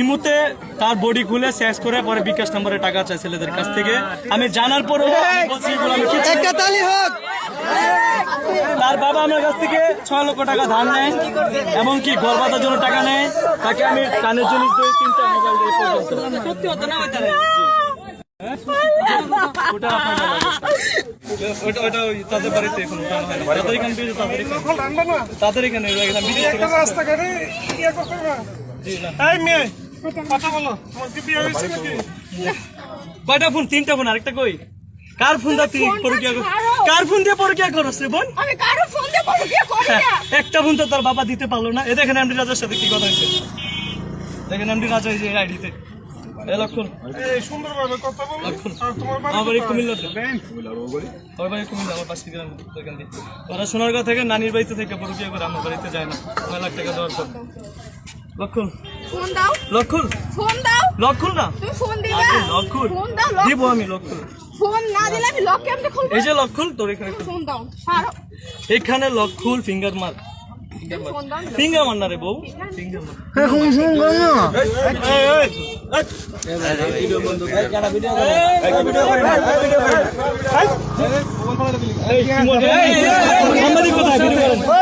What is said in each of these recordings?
ইমুতে তার বডি খুলে সেক্স করে পরে বিকাশ নম্বরে টাকা চাই ছেলেদের কাছ থেকে। আমি জানার পরও বলছি এগুলো আমি হোক। তার বাবা আমার কাছ থেকে ছয় লক্ষ টাকা ধার নেয় এবং কি ঘর বাঁধার জন্য টাকা নেয়। তাকে আমি কানের জিনিস দিই তিনটা মোবাইল দিই সত্যি হতো না ওটা ওটা ওটা তাদের বাড়িতে এখন। তাদের এখানে তাদের তাদের ইয়ে। এই মেয়ে কথা বলো কয়টা ফোন? তিনটা ফোন আরেকটা কই? কার ফোন দা তুই পরকিয়া কার ফোন দিয়ে পরকিয়া করছ রে বোন? আমি কারও ফোন দিয়ে কি করি না। একটা ফোন তো তার বাবা দিতে পারল না। এ দেখেন এমডি রাজার সাথে কি কথা হয়েছে। দেখেন এমডি রাজা এই যে আইডিতে। এ লক্ষণ এই সুন্দরভাবে কথা বলো। তোমার বাড়ি আমার আমার বাড়ি কুমিল্লা আমার পাশে গ্রাম। ওইখান দিয়ে ওরা সোনার কথা থেকে নানির বাড়িতে থেকে পরকিয়া করে আমার বাড়িতে যায় না। নয় লাখ টাকা দেওয়ার পর লক্ষণ ফোন দাও লক্ষণ ফোন দাও লক্ষণ না তুমি ফোন দিবে লক্ষণ ফোন দাও লক- দিব আমি লক্ষণ ফোন না দিলে আমি লক কেমনে খুলবো এই যে লক্ষণ তোর এখানে ফোন দাও ছাড়ো এখানে লক্ষণ ফিঙ্গার মার ফিঙ্গার মার না রে বউ ফিঙ্গার মার সাংবাদিক কোথায় ভিডিও করেন কেন আমার চেনা মোর বড় তো লক্ষণ না ফোন দাও তো লক্ষণ না এই, এই, এই,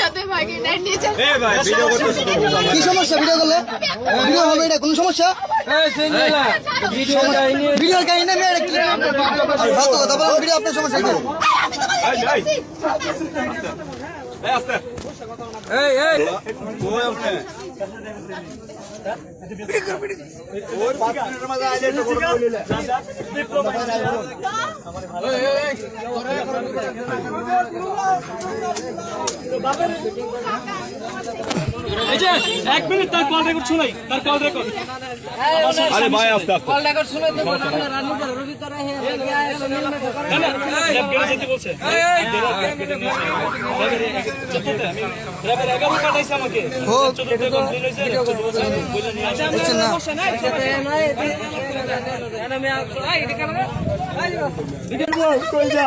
সাথে ভাগে নেট নিয়ে কি সমস্যা? ভিডিও করলে? ভিডিও হবে এটা? কোনো সমস্যা? ভিডিও কাহিনী না মেয়ে কি? ভাত কথা বলো ভিডিও আপনার সমস্যা কি? এই যে এক মিনিট তার কল রেকর্ড শুনাই তার কল রেকর্ড আরে ভাই আস্তে আস্তে কল রেকর্ড শুনে তো করে করে যেতে বলছে আমাকে বুঝছেন না এই যে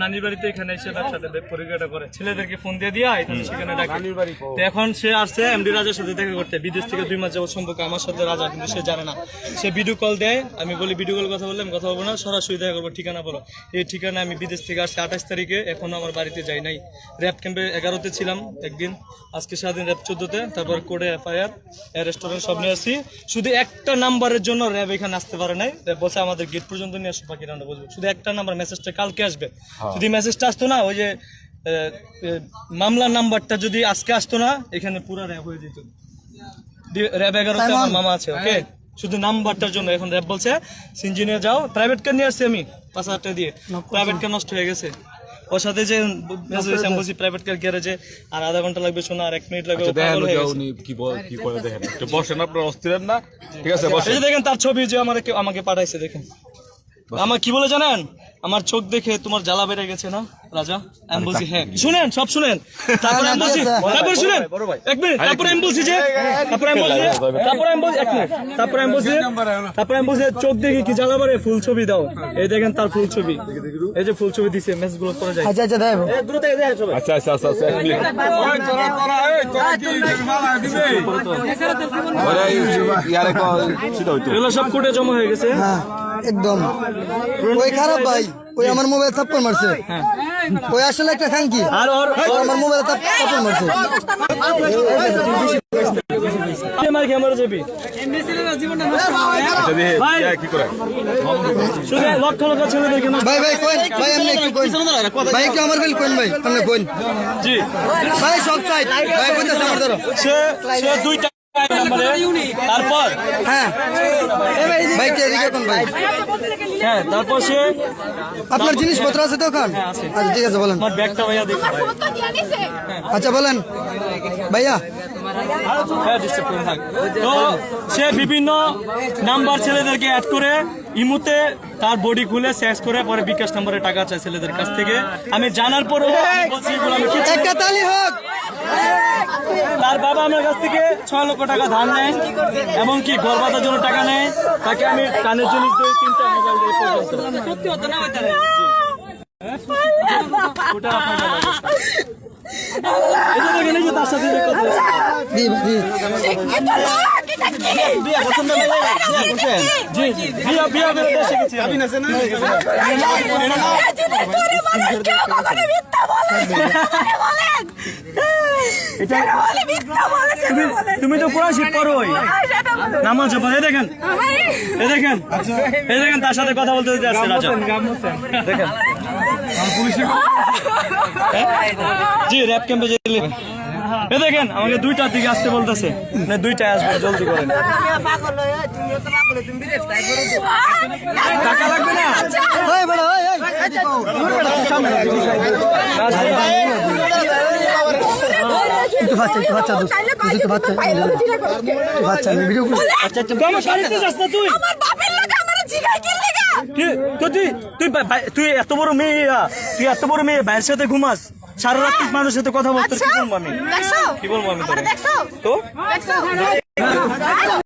নানির বাড়িতে এখানে এসে পরিচয়টা করে। ছেলেদেরকে ফোন দিয়ে দিয়া সেখানে ডাকে। এখন সে আসছে এমডি রাজার সাথে দেখা করতে। বিদেশ থেকে দুই মাস যাবত সম্পর্ক আমার সাথে রাজা কিন্তু সে জানে না। সে ভিডিও কল দেয় আমি বলি ভিডিও কল কথা বললাম কথা বলব না সরাসরি দেখা করব ঠিকানা বলো। এই ঠিকানা আমি বিদেশ থেকে আসছি আঠাশ তারিখে এখনও আমার বাড়িতে যাই নাই। র্যাব ক্যাম্পে এগারোতে ছিলাম একদিন আজকে সারাদিন র্যাব চোদ্দতে তারপর কোর্টে এফআইআর রেস্টুরেন্ট সব নিয়ে আসছি। শুধু একটা নাম্বারের জন্য র্যাব এখানে আসতে পারে নাই। বলছে আমাদের গেট পর্যন্ত নিয়ে আসো বাকি রান্না বুঝব শুধু একটা নাম্বার মেসেজটা কালকে আসবে। যদি মেসেজটা আসতো না ওই যে মামলার নাম্বারটা যদি আজকে আসতো না এখানে পুরো র্যাব হয়ে যেত। র্যাব এগারোতে আমার মামা আছে ওকে শুধু নাম্বারটার জন্য এখন র্যাব বলছে। সিঞ্জিনিয়ার যাও। প্রাইভেট কার নিয়ে আসছি আমি পাঁচ হাজার টাকা দিয়ে। প্রাইভেট কার নষ্ট হয়ে গেছে। ওর সাথে যে বলছি প্রাইভেট কার গ্যারেজে আর আধা ঘণ্টা লাগবে শোনা আর এক মিনিট লাগবে হয়ে। উনি কি বল কি করে দেখেন। একটু বসেন আপনার অস্থির না। ঠিক আছে এই বসেন। যে দেখেন তার ছবি যে আমার আমাকে পাঠাইছে দেখেন। আমার কি বলে জানেন? আমার চোখ দেখে তোমার জ্বালা বেড়ে গেছে না রাজা? আমি বলছি হ্যাঁ। শুনেন সব শুনেন। তারপরে আমি বলছি তারপরে শুনেন। এক মিনিট তারপরে আমি বলছি যে তারপরে আমি বলছি তারপরে আমি বলছি এক মিনিট তারপরে আমি বলছি তারপরে আমি বলছি চোখ দেখি কি জ্বালা মারে ফুল ছবি দাও। এই দেখেন তার ফুল ছবি। এই যে ফুল ছবি দিছে মেসেজগুলো করে যায় আচ্ছা আচ্ছা এ, দূর থেকে দেখেন সবাই। আচ্ছা আচ্ছা আচ্ছা আচ্ছা এক মিনিট। ওরে, ইয়ারে ক- ছিল হয়তো। এগুলো সব কোর্টে জমা হয়ে গেছে। হ্যাঁ। একদম। ওই খারাপ ভাই ওই আমার মোবাইল থাপ্পড় মারছে। ওই আসলে একটা খাঙ্কি আর আমার মোবাইল থাপ্পড় মারছে। ভাই। কি করে? শুধু লক্ষ লক্ষ ছেলেদেরকে নষ্ট ভাই ভাই কোন ভাই এমনি একটু কোন ভাই একটু আমার বেল কোন ভাই। আপনি কোন জি। ভাই সব সাইড ভাই কইতাছে আমার ধরো। সে সে দুইটা তারপর হ্যাঁ। ভাই কে এদিকে কোন ভাই? হ্যাঁ তারপর সে আপনার জিনিসপত্র আছে তো ওখান? আচ্ছা ঠিক আছে বলেন। আমার ব্যাগটা ভাইয়া আচ্ছা বলেন। ভাইয়া। হ্যাঁ তো সে বিভিন্ন নাম্বার ছেলেদেরকে অ্যাড করে ইমুতে তার বডি খুলে সেক্স করে পরে বিকাশ নম্বরে টাকা চায় ছেলেদের কাছ থেকে। আমি জানার পরও আমি বলছি এগুলো আমি কিছু একটা তালি হোক তার বাবা আমার কাছ থেকে ছয় লক্ষ টাকা ধার নেয় এমনকি ঘর জন্য টাকা নেয় তাকে আমি কানের জিনিস দিই তিনটা মোবাইল দিই পর্যন্ত সত্যি হতো না ওটা তার সাথে এটা তুমি তো কোরআন শিখ পড়োই নামাজ পড়ে দেখেন। এই দেখেন। এই দেখেন তার সাথে কথা বলতে দিতে আসছে রাজা। দেখেন। হ্যাঁ? জি র্যাপ ক্যাম্পে যে এ দেখেন আমাকে দুইটার দিকে আসতে বলতেছে। না দুইটায় আসবে জলদি করেন। টাকা লাগবে না ওই বড় ওই ওই এদিকে আও। দূর বেটা, তুই সামনে আয়, তুই সামনে আয়। একটু বাচ্চা একটু বাচ্চা দোষ একটু বাচ্চা একটু বাচ্চা। আমি ভিডিও করি আচ্ছা আচ্ছা তুই আমার বাড়িতে যাস না তুই। আমার বাপের লাগে আমার জিগাই কি? লাগে তুই তুই তুই এত বড় মেয়ে তুই এত বড় মেয়ে ভাইয়ের সাথে ঘুমাস। সারা রাত মানুষের সাথে কথা বলতে কি বলব আমি? কি বলব আমি তো?